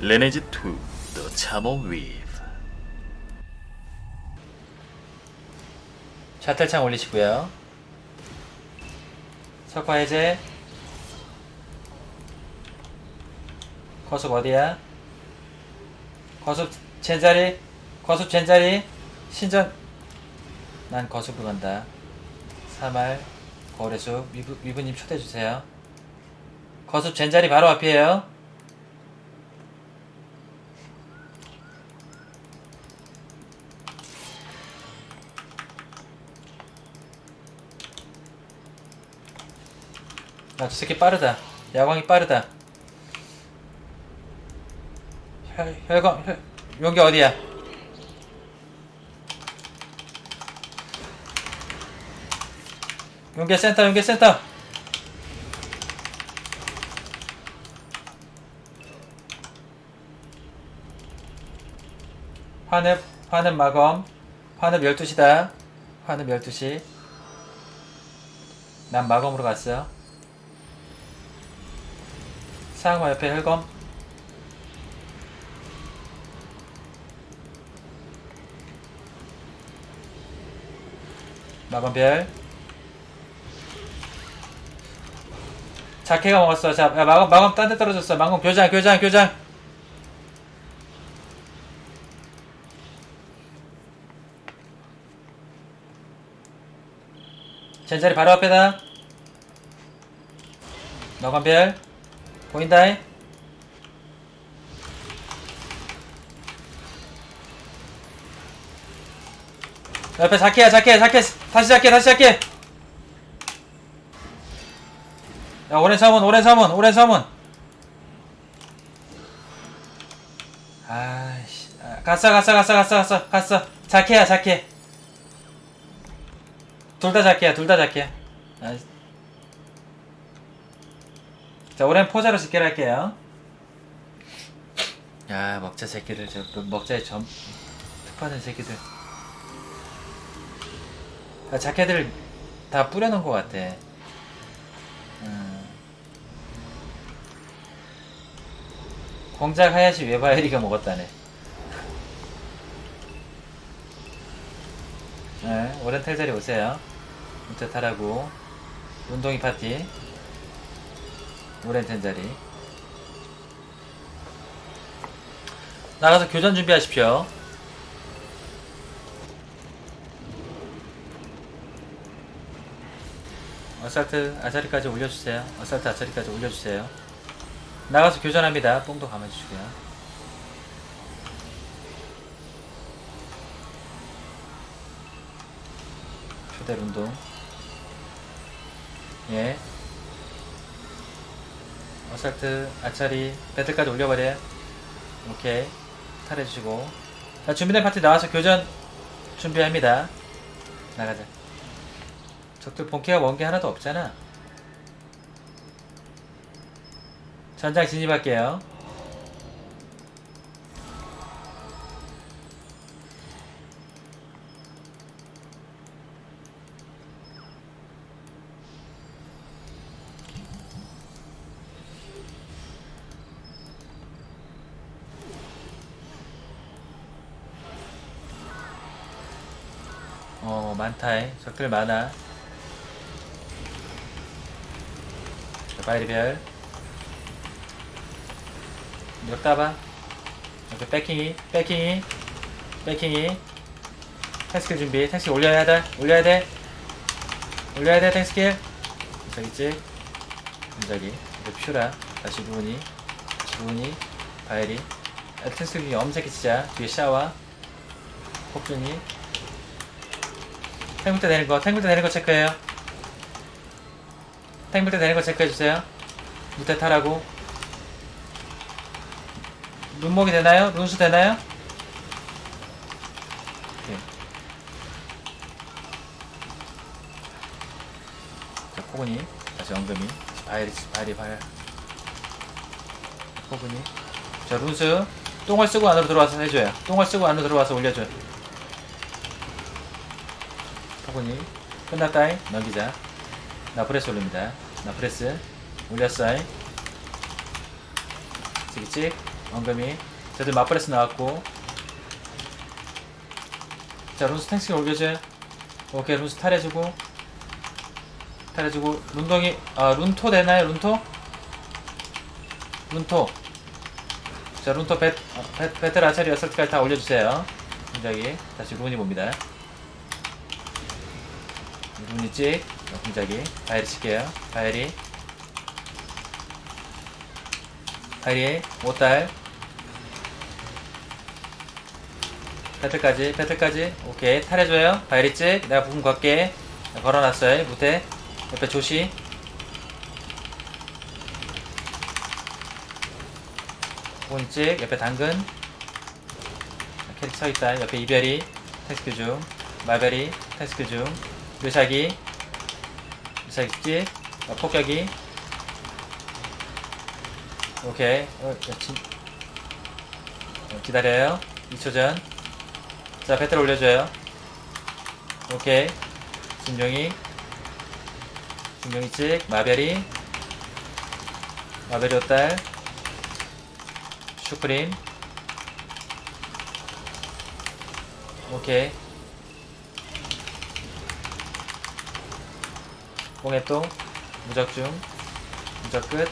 Lineage 2 The Chamon Weave 샤틀창 올리시고요. 석화 해제. 거습 어디야? 거습 젠자리. 거습 젠자리. 신전. 난 거습으로 간다. 사말. 거래수. 위부, 위부님 초대해주세요. 거습 젠자리 바로 앞이에요. 아, 저 새끼 빠르다. 야광이 빠르다. 혈, 혈광, 혈, 용기 어디야? 용기 센터, 용기 센터! 환읍, 환읍 마검. 환읍 12시다. 환읍 12시. 난 마검으로 갔어. 사항마 옆에 혈검. 마검별. 자케가 먹었어. 자 야, 마검 마검 딴 데 떨어졌어. 마검 교장 교장 교장. 젠자리 바로 앞에다. 마검별 보인다이? 옆에 자키야 자키 자키 다시 자키 다시 자키 야 오랜 사문 오랜 사문 오랜 사문. 아이씨. 아, 갔어 갔어 갔어 갔어 갔어 갔어. 자키야 자키 둘다 자키야 둘 다 자키야 아, 자, 올해는 포자로 집계를 할게요. 야, 먹자 새끼들, 저, 그 먹자에 점, 특화된 새끼들. 아, 자켓을 다 뿌려놓은 것 같아. 음. 공작 하야시 웨바에리가 먹었다네. 네, 오랜 텔자리 오세요. 문자 타라고. 운동이 파티. 오랜 텐자리. 나가서 교전 준비하십시오. 어살트 아자리까지 올려주세요. 어살트 아자리까지 올려주세요. 나가서 교전합니다. 뽕도 감아주시고요. 초대 운동 예 어설트 아차리 배틀까지 올려버려. 오케이. 탈해주시고. 자 준비된 파티 나와서 교전 준비합니다. 나가자. 적들 본캐가 먼게 하나도 없잖아. 전장 진입할게요 많다이. 적들 많아. 자, 바이리별. 몇 따봐. 이렇게 백킹이 백킹이 백킹이. 탱스킬 준비. 탱스킬 올려야 돼. 올려야 돼. 올려야 돼 탱스킬. 저기 있지? 저기 이거 퓨라. 다시 부분이. 다시 부분이 바이리. 아, 탱스킬 엄새끼 진짜 뒤에 샤와 폭준이 탱글 때 되는 거, 탱글 때 되는 거 체크해요. 탱글 때 되는 거 체크해주세요. 무태 타라고. 눈목이 되나요? 눈수 되나요? 자, 포근이. 다시 엉금이. 바이리, 바이리, 바이리. 포근이. 자, 루스. 똥을 쓰고 안으로 들어와서 해줘요. 똥을 쓰고 안으로 들어와서 올려줘요. 포근이 끝났다이 넘기자. 나 프레스 올립니다. 나 프레스. 올렸어이 찍찍 엉금이. 쟤들 맞브레스 나왔고. 자 룬스 탱스기 올려줘요. 오케이 룬스 탈해주고. 탈해주고. 룬동이 아 룬토 되나요? 룬토? 룬토. 자 룬토 배, 어, 배, 배틀 아차리 어설트까지 다 올려주세요. 공작이 다시 룬이 봅니다 어, 공작이 바이리 칠게요. 바이리 바이리 5달 배틀까지 배틀까지. 오케이 탈해줘요. 바이리 찍 내가 부분 걸게. 걸어놨어요 무대. 옆에 조시. 부분 찍 옆에 당근. 캐릭 서있다. 옆에 이별이. 테스크 중. 말베리 테스크 중 묘사기 묘사기 찍 어, 폭격이 오케이 어, 야, 진... 어, 기다려요 2초 전 자, 배틀 올려줘요. 오케이. 진종이. 진종이 찍. 마베리. 마베리 옷달. 슈프림. 오케이. 공해똥. 무적중. 무적 끝.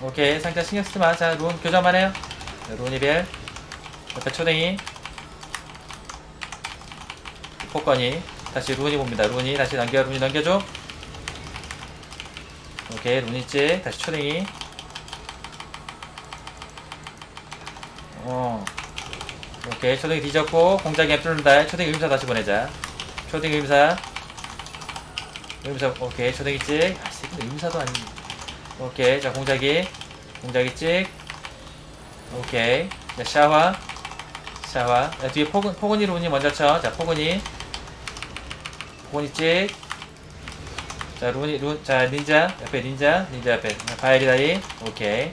오케이. 상자 신경 쓰지 마. 자, 룬 교전만 해요. 자, 룬 이별. 옆에 초댕이 폭건이 다시 룬이 봅니다 룬이 다시 넘겨 룬이 넘겨줘 오케이 룬이 찍 다시 초댕이 어 오케이 초댕이 뒤졌고 공작이 앱뚫는다 초댕이 의무사 다시 보내자 초댕이 의무사 의무사 오케이 초댕이 찍 아, 새끼 의무사도 아닌 오케이 자 공작이 공작이 찍 오케이 자 샤와 샤와 자, 뒤에 포근, 포근이 룬이 먼저 쳐. 자, 포근이. 포근이 찍. 자, 룬이, 룬, 자, 닌자. 옆에 닌자. 닌자 옆에. 바이리 다리. 오케이.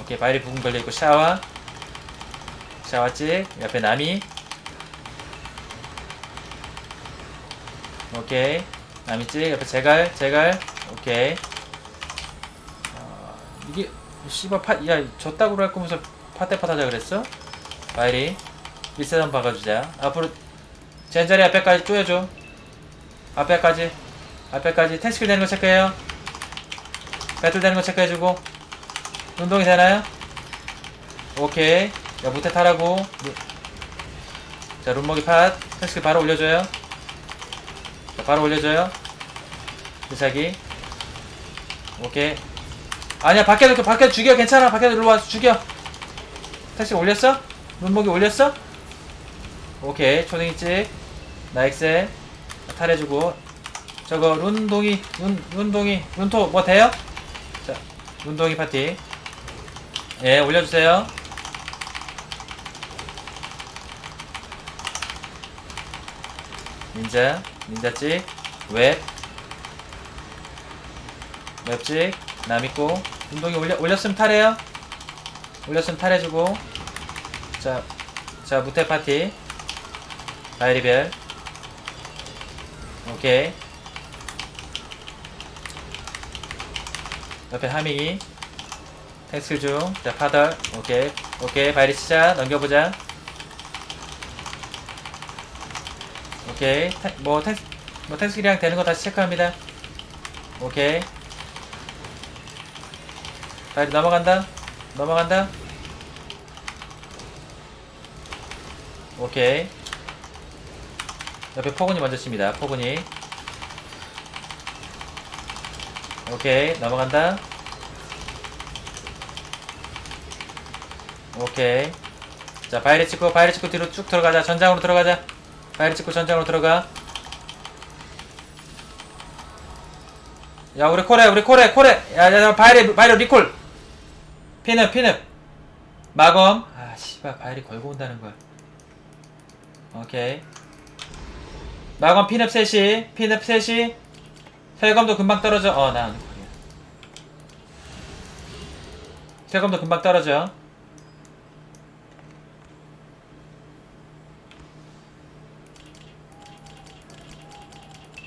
오케이, 바이리 부분 걸려 있고, 샤와. 샤와 찍. 옆에 나미. 오케이. 나미 찍. 옆에 제갈. 제갈. 오케이. 어, 이게, 씨발, 파, 야, 졌다고 할 거면서 파테파 하자 그랬어? 바이리 리셋 한번 박아주자 앞으로 젠자리 앞에까지 쪼여줘 앞에까지 앞에까지 테스킬 되는 거 체크해요 배틀 되는 거 체크해주고 운동이 되나요? 오케이 야 무태 타라고 루- 자 룸먹이 팟 테스킬 바로 올려줘요 자 바로 올려줘요. 무사기. 오케이. 아니야 밖에 놓게 밖에 죽여. 괜찮아. 밖에 들어와 죽여. 택시 올렸어? 눈목이 올렸어? 오케이. 초등이 찍. 나엑셀 탈해주고. 저거 룬동이 룬, 룬동이 룬토 뭐 돼요? 자 룬동이 파티. 예 올려주세요. 닌자 닌자 찍 웹 웹찍 남있고 운동이 올려, 올렸으면 탈해요. 올렸으면 탈해주고. 자, 자 무태 파티. 바이리벨. 오케이. 옆에 하밍이. 텍스트 중자 파덜 오케이. 오케이. 바이리 치자 넘겨보자 오케이. 테, 뭐 텍스 뭐 텍스트랑 되는 거 다시 체크합니다. 오케이. 바이리 넘어간다. 넘어간다. 오케이. 옆에 포근이 먼저 칩니다. 포근이. 오케이. 넘어간다. 오케이. 자 바이레 찍고 바이레 찍고 뒤로 쭉 들어가자. 전장으로 들어가자 바이레 찍고 전장으로 들어가. 야 우리 콜해 우리 콜해 콜해 야야 바이레 바이레 리콜. 피늪 피늪. 마검. 아 씨발 바이레 걸고 온다는 거야. 오케이. 마검 피늪 셋이 피늪 셋이 혈검도 금방 떨어져. 어나 혈검도 금방 떨어져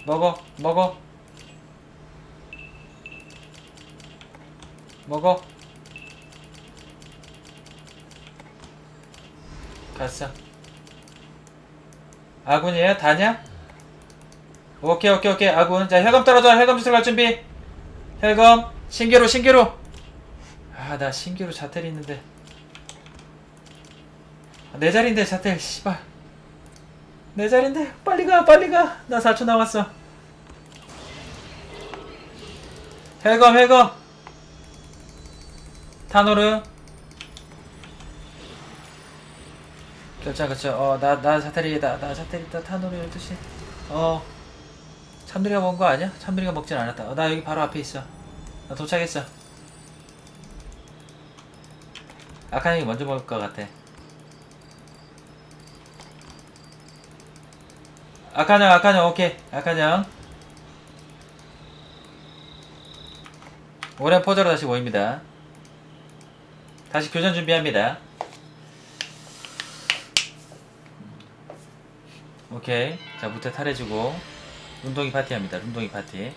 먹어 먹어. 먹어. 갔어. 아군이에요? 다냐? 오케이 오케이 오케이. 아군. 자 혈검 떨어져. 혈검 주술 갈 준비. 혈검. 신기루 신기루 아 나 신기루 자텔 있는데. 아, 내 자리인데 자텔 씨발 내 자리인데 빨리 가 빨리 가나 4초 남았어. 혈검 혈검 타노르 결정 그쵸 어나 나 자텔이다 나 자텔이다. 타노르 12시. 어. 참들이가 먹은 거 아니야? 참들이가 먹진 않았다. 어, 나 여기 바로 앞에 있어. 나 도착했어. 아카님이 먼저 먹을 것 같아 아카냥 아카냥 오케이. 아카냥. 오랜 포즈로 다시 모입니다. 다시 교전 준비합니다. 오케이. 자 무태 탈해주고. 운동이 파티합니다. 운동이 파티.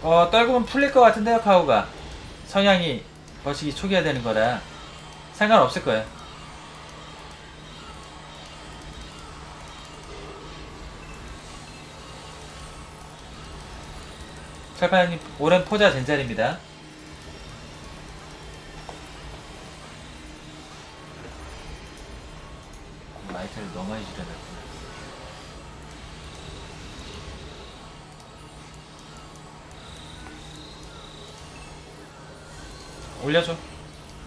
어 떨구면 풀릴 것 같은데요 카우가. 성향이 거시기 초기화 되는 거라 상관없을 거예요. 철판님 오랜 포자 젠자리입니다. 라이트를 너무 많이 줄여놨구나. 올려줘.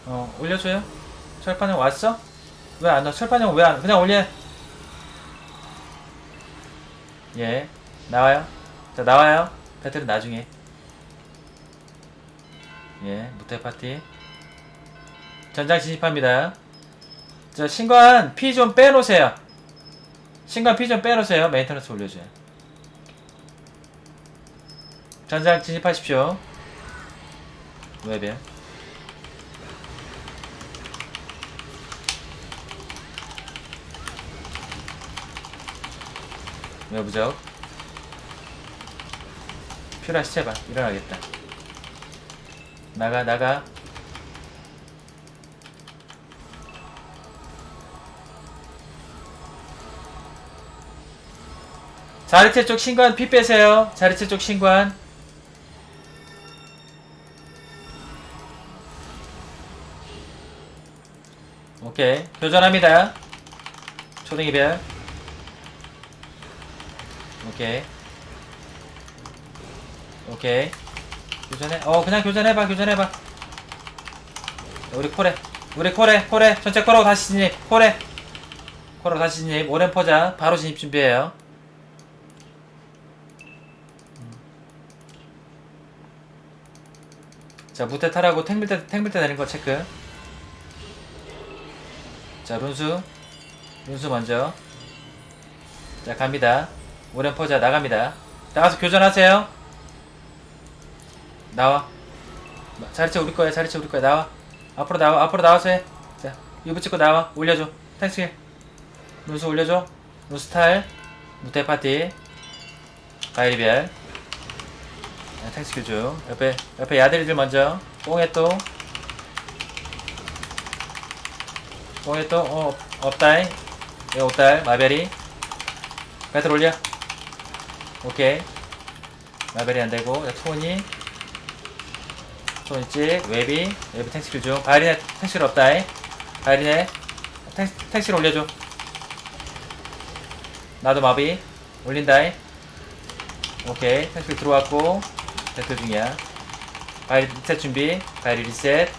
어 올려줘요 철판형 왔어? 왜 안 와? 철판형 왜 안 그냥 올려 예 나와요. 자 나와요. 배틀은 나중에. 예 무태 파티. 전장 진입합니다. 저 신관 피 좀 빼놓으세요. 신관 피 좀 빼놓으세요. 메인터너스 올려줘요. 전장 진입하십시오. 웹에 외부적 퓨라 시체봐. 일어나겠다. 나가 나가. 자리체 쪽 신관 피 빼세요. 자리체 쪽 신관. 오케이. 교전합니다. 초등이별 오케이. 오케이. 교전해. 어 그냥 교전해봐 교전해봐. 우리 코레. 우리 코레 코레. 전체 코로 다시 진입. 코레. 코로 다시 진입. 오랜 포자. 바로 진입 준비해요. 자 무태 타라고 탱밀대 탱밀대 내는 거 체크. 자 룬수. 룬수 먼저. 자 갑니다 오랜 포자 나갑니다. 나가서 교전하세요. 나와. 자리채 우리 거야 자리채 우리 거야. 나와. 앞으로 나와 앞으로 나와서 해자 이거 붙이고 나와. 올려줘. 탱스킬 룬수 올려줘. 룬스탈 무태 파티. 가이리별 네, 탱스킬 중 옆에 옆에 야들이들 먼저. 뽕해또. 뽕해또 어 업다이 예 업달 마베리 배틀 올려 오케이. 마벨이 안되고 자, 토니. 토니 찍 웨비. 웨비 탱스킬 중 바이린에 탱스킬 없다이. 바이린에 탱, 탱스킬 올려줘. 나도 마비. 올린다이. 오케이. 탱스킬 들어왔고 배틀 중이야. 바이리 리셋 준비. 바이리 리셋.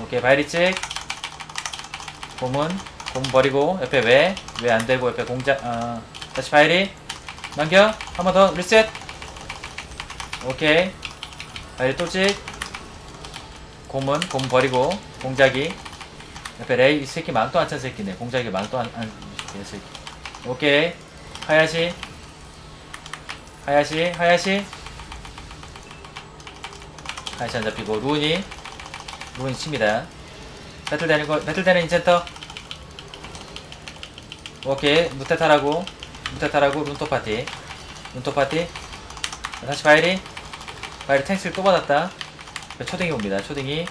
오케이. 바이리 찍. 고문. 고문 버리고 옆에 왜? 왜 안되고 옆에 공작 어 다시 바이리 넘겨. 한 번 더. 리셋. 오케이. 바이리 또찍 고문 고문 버리고 공작이. 옆에 레이 이 새끼 망도 안찬 새끼네. 공작이 망도 안 안 새끼. 오케이. 하야시. 하야시 하야시. 하야시 안 잡히고 루니. 루니 칩니다. 배틀 되는 거 배틀 되는 인센터. 오케이. 무테타라고 무테타라고 룬토 파티. 룬토 파티. 자, 다시 바이리. 바이리 탱스를 또 받았다. 자, 초딩이 옵니다. 초딩이.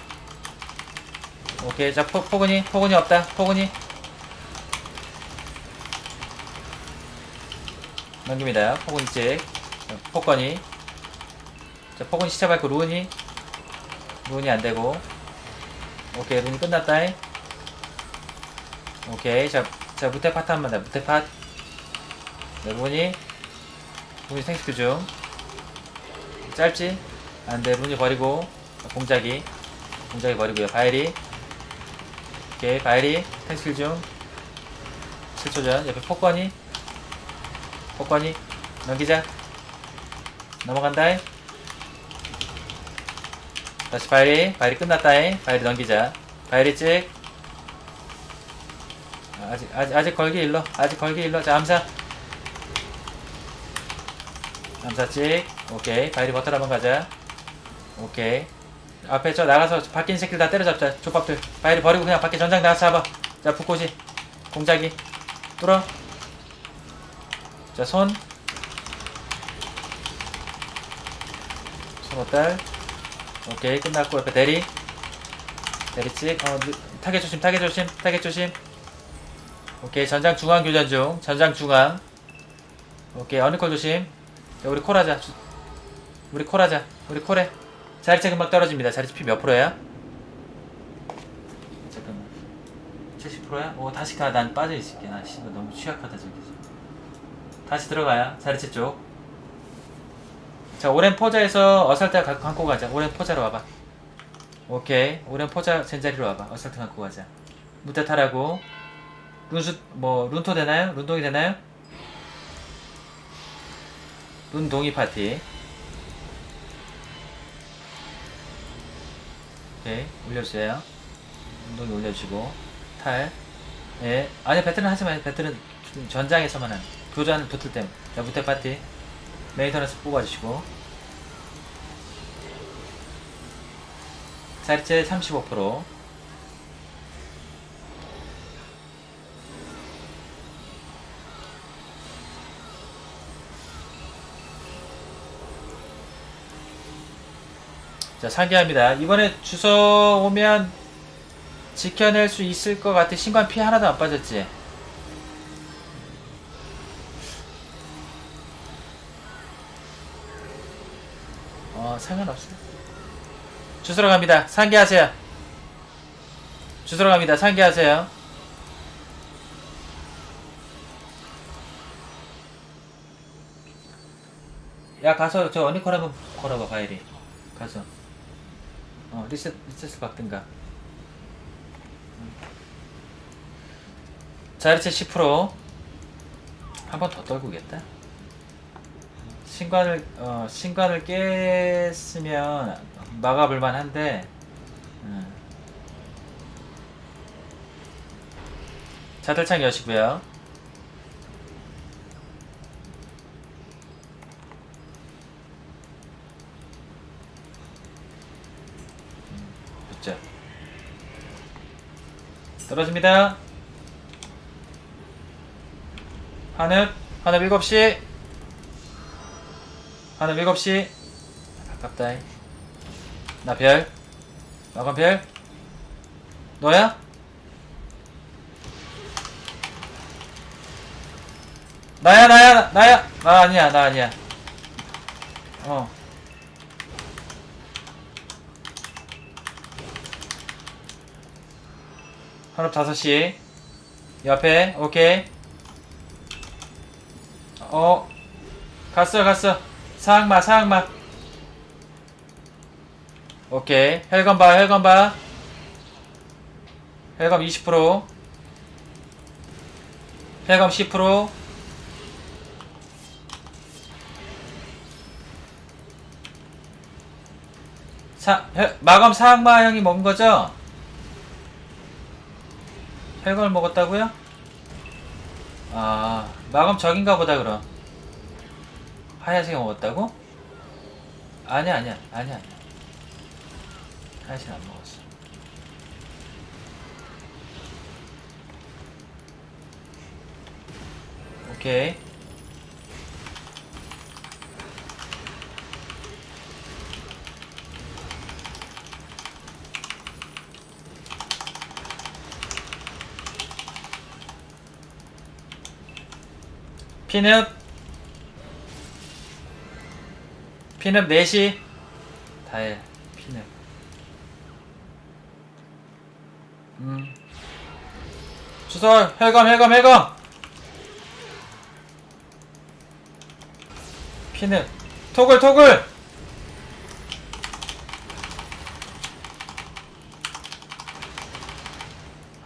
오케이. 자 포, 포근이 포근이 없다. 포근이. 넘깁니다. 포근이 찍 자, 포건이. 자 포근이 시차 밟고 루은이. 루은이 안되고. 오케이. 루은이 끝났다. 오케이. 자, 자 무태 파트 한번 더. 무태 파트 네 루은이 루은이 생스크 중 짧지? 안돼 루은이 버리고. 자, 공작이. 공작이 버리고요. 바이리. 오케이 바이리. 탱스킬 중 7초 전. 옆에 폭건이. 폭건이. 넘기자. 넘어간다. 다시 바이리. 바이리 끝났다. 바이리 넘기자. 바이리 찍. 아, 아직 아직 아직 걸기 일러. 아직 걸기 일러. 자 암사 찍 오케이. 바이리 버터 한번 가자. 오케이. 앞에 저 나가서 있는 새끼들 다 때려잡자. 족밥들. 바이리 버리고 그냥 밖에 전장 나가서 잡아. 자 북고시 공작이. 뚫어. 자손. 손 어딸. 오케이. 끝났고 옆에 대리. 대리 찍 어, 누- 타겟 조심 타겟 조심 타겟 조심. 오케이. 전장 중앙 교전 중. 전장 중앙. 오케이. 어느콜 조심 자 우리 콜하자 주- 우리 콜하자 우리 콜해 자리체 금방 떨어집니다 자리체 피몇 프로야? 잠깐만 70%야? 오 다시 가 난 빠져있을게 나 씨발 너무 취약하다 저기서 다시 들어가야 자리체 쪽 자, 오랜 포자에서 어설트 가- 갖고 가자. 오랜 포자로 와봐. 오케이. 오랜 포자 젠자리로 와봐. 어설트 갖고 가자. 무대 타라고. 룬수, 뭐, 룬토 되나요? 룬동이 되나요? 룬동이 파티. 오케이. 올려주세요. 룬동이 올려주고. 탈. 예. 아니, 배틀은 하지 마요. 배틀은 전장에서만 하는. 교전 붙을 때. 자, 무대 파티. 메이터너스 뽑아주시고 자리체 35% 자 상기합니다. 이번에 주소 오면 지켜낼 수 있을 것 같아. 신관 피 하나도 안 빠졌지? 어 상관없어 주소로 갑니다. 상기하세요. 주소로 갑니다. 상기하세요. 야 가서 저 어니콜 한번 걸어봐 바이리. 가서 어 리셋 리셋을 박든가 자리체 10%한 번 더 떨구겠다 신관을 어 신관을 깼으면 막아볼 만 한데 음. 자들창 여시고요. 됐죠. 떨어집니다. 한읍 한읍 7시. 하늘 7시. 가깝다. 나 별. 마감 별. 너야? 나야 나야 나야. 나 아니야 나 아니야. 어 하늘 5시 옆에 오케이. 어 갔어 갔어. 사악마 사악마. 오케이. 혈관 봐 혈관 봐. 혈관 20% 혈관 10% 사, 혈, 마검 사악마 형이 먹은 거죠? 혈관을 먹었다고요? 아 마검 적인가 보다 그럼 하얀색 먹었다고? 아니야 아니야 아니야 아니야 하얀색 안 먹었어 오케이 핀업 핀업 4시. 다해 핀업 음. 주설 혈검 혈검 혈검. 핀업 토글 토글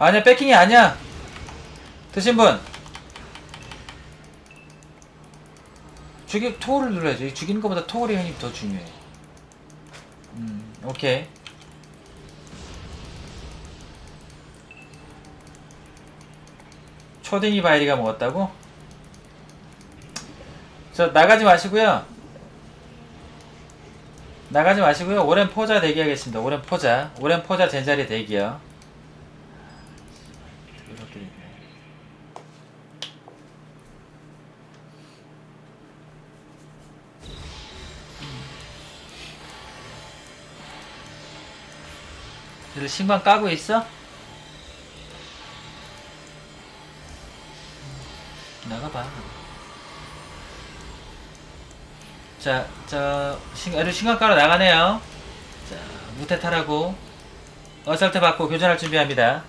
아니야 백킹이 아니야. 드신 분 죽이 토를 눌러야지 죽이는 것보다 토글의 힘이 더 중요해 음 오케이. 초딩이 바이리가 먹었다고? 저 나가지 마시고요. 나가지 마시고요. 오랜 포자 대기하겠습니다. 오랜 포자. 오랜 포자 젠자리 대기요 얘들 신방 까고 있어? 나가봐. 자, 저, 신, 애들 신경 깔아 나가네요. 자, 무태탈하고, 어설트 받고 교전할 준비합니다.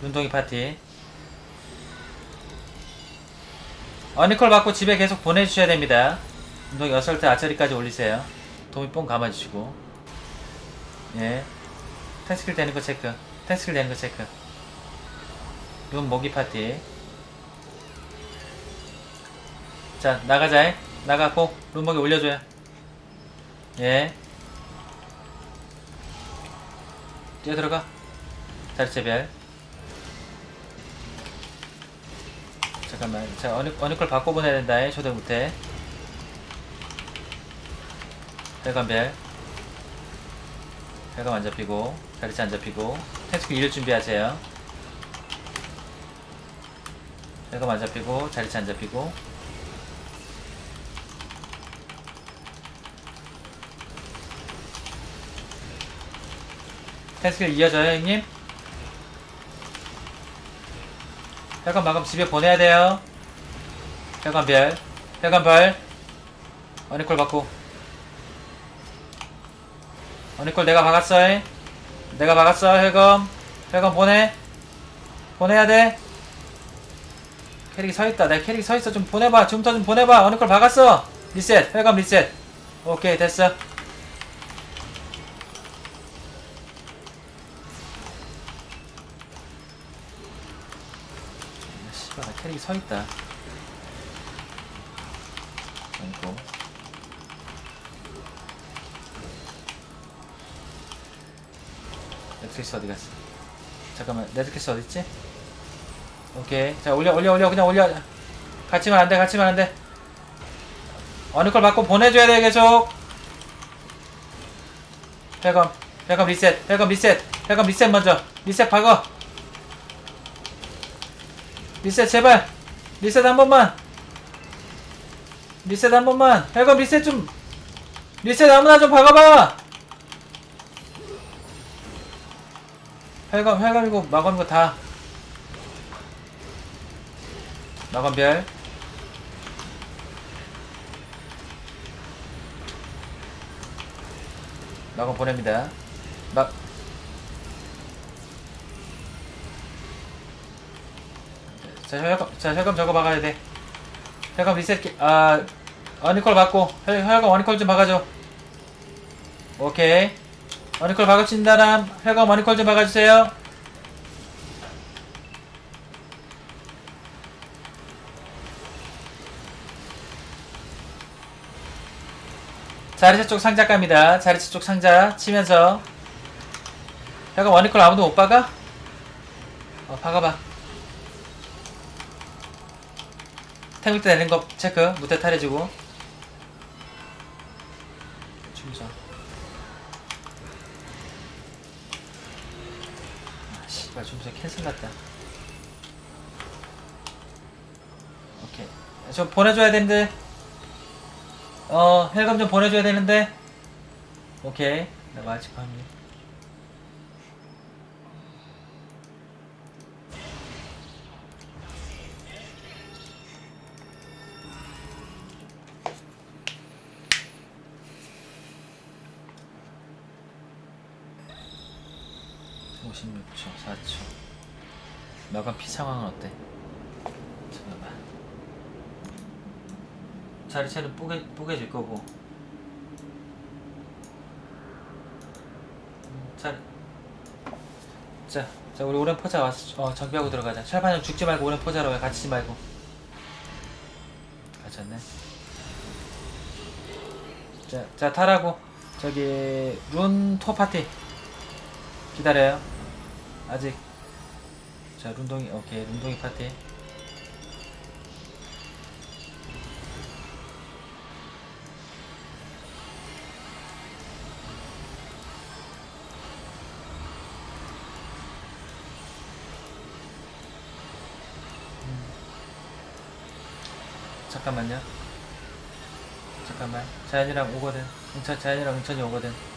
눈동이 파티. 어니콜 받고 집에 계속 보내주셔야 됩니다. 눈동이 어설트 아처리까지 올리세요. 도미 뽕 감아주시고. 예. 테스킬 되는 거 체크. 테스킬 되는 거 체크. 눈 모기 파티. 자, 나가자. 나가고, 룸먹이 올려줘요. 예. 뛰어 들어가. 자리체별. 잠깐만. 자, 어느, 어느 걸 바꿔 보내야 된다. 초대 못해. 별관별. 별감 안 잡히고, 자리체 안 잡히고, 테스크 이을 준비하세요. 별감 안 잡히고, 자리체 안 잡히고, 테스크 이어져요, 형님? 혈관 마감 집에 보내야 돼요. 혈관 별. 혈관 벌. 어니콜 받고. 어니콜 내가 박았어. 내가 박았어, 혈검. 혈검 보내. 보내야 돼. 캐릭이 서있다. 내 캐릭이 서있어. 좀 보내봐. 지금부터 좀 보내봐. 어니콜 박았어. 리셋. 혈검 리셋. 오케이, 됐어. 나 캐릭이 서있다 아이고 넷플릭스 어디 갔어? 잠깐만 넷플릭스 어딨지? 오케이. 자 올려 올려 올려 그냥 올려. 갇히면 안돼 갇히면 안돼. 어느 걸 받고 보내줘야 돼 계속. 회검 회검 리셋 회검 리셋 회검 리셋 먼저. 리셋 박어. 리셋 제발. 리셋 한 번만. 리셋 한 번만. 혈검 리셋 좀. 리셋 아무나 좀 박아봐 혈검 혈검이고 마검이고 다 마검별 마검 보냅니다 마 자, 혈검, 자, 혈검 저거 박아야 돼. 혈검 리셋, 기- 아, 어니콜 받고, 혈, 혈검 어니콜 좀 박아줘. 오케이. 어니콜 박으신 사람, 혈검 어니콜 좀 박아주세요. 자리차 쪽 상자 갑니다. 자리차 쪽 상자 치면서. 혈검 어니콜 아무도 못 박아? 어, 박아봐. 탱밀 때 내는 거 체크 무태 탈해주고 충전 아 충전 캔슬 났다. 오케이. 좀 보내줘야 되는데. 어 헬감 좀 보내줘야 되는데. 오케이. 내가 아직 합 56초, 4초. 마감 피 상황은 어때? 잠깐만. 자리채는 뽀개, 뽀개질 거고. 음, 자, 자, 자, 우리 오랜 포자 왔어. 어, 정비하고 들어가자. 철판형 죽지 말고 오랜 포자로 해. 갇히지 말고. 갇혔네. 자, 자, 타라고. 저기, 룬토 파티. 기다려요. 아직. 자, 룬동이, 오케이. 룬동이 파티. 잠깐만요. 잠깐만. 자연이랑 오거든. 은천, 자연이랑 은천이 오거든.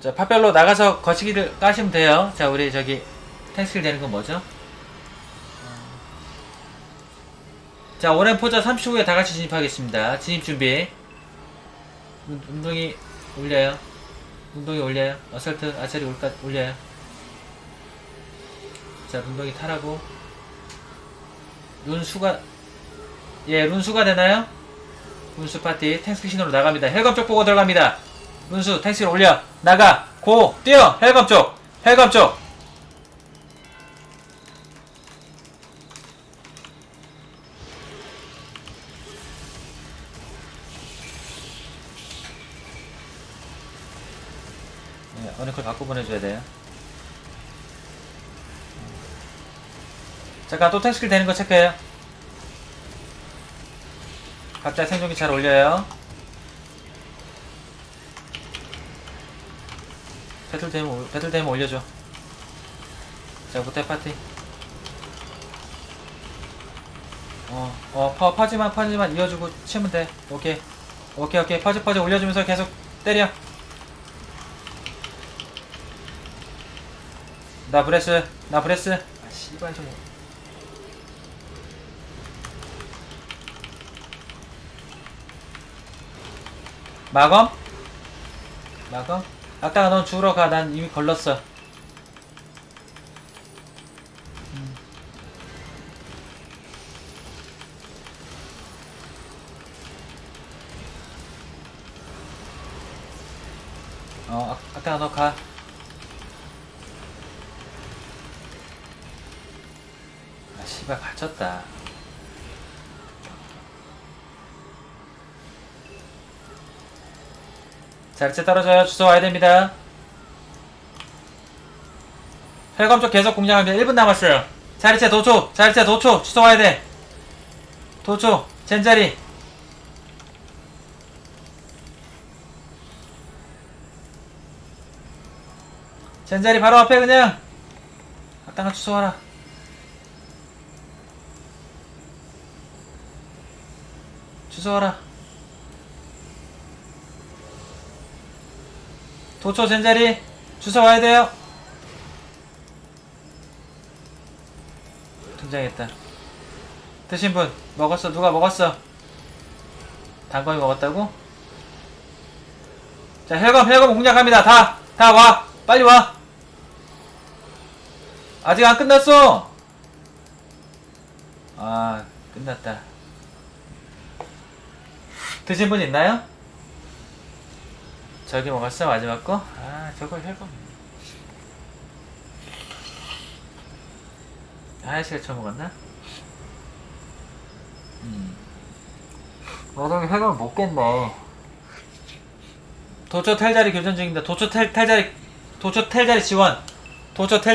자, 팝별로 나가서 거시기를 까시면 돼요. 자, 우리 저기 탱스킬 되는 건 뭐죠? 자, 오랜 포자 30초 후에 다 같이 진입하겠습니다. 진입 준비. 운- 운동이 올려요. 운동이 올려요. 어설트, 아처리 올까, 올려요. 자, 운동이 타라고. 룬수가, 예, 룬수가 되나요? 룬수 파티, 탱스킬 신호로 나갑니다. 헬검 쪽 보고 들어갑니다. 문수 택시를 올려. 나가. 고. 뛰어. 헬검 쪽. 헬검 쪽. 네, 걸 바꿔 보내줘야 돼요? 잠깐 또 택시킬 되는 거 체크해요. 각자 생존기 잘 올려요 배틀되면 올- 배틀되면 올려줘. 자, 무태 파티. 어, 어, 퍼, 퍼지만, 퍼지만 이어주고 치면 돼. 오케이. 오케이, 오케이. 퍼지, 퍼지 올려주면서 계속 때려. 나 브레스, 나 브레스. 아, 씨발 좀. 마검? 마검? 아까 넌 죽으러 가. 난 이미 걸렀어. 음. 어, 아, 아까 너 가. 자리채 떨어져요. 주소 와야 됩니다. 혈검 쪽 계속 공략합니다. 1분 남았어요. 자리채 도초, 자리채 도초, 주소 와야 돼. 도초, 젠자리. 젠자리 바로 앞에 그냥. 앞당가 주소 와라. 주소 와라. 도초 젠자리 주소 와야 돼요. 등장했다. 드신 분 먹었어? 누가 먹었어? 단검이 먹었다고? 자 헬검 헬검 공략합니다. 다 다 와. 빨리 와. 아직 안 끝났어. 아 끝났다. 드신 분 있나요? 저기 먹었어 마지막 거? 아 저걸 헬검 하얀색을 쳐먹었나? 음. 너도 헬검을 못 깼네 도초 텔자리 교전 중입니다. 도초 텔, 텔자리 도초 텔자리 지원. 도초 텔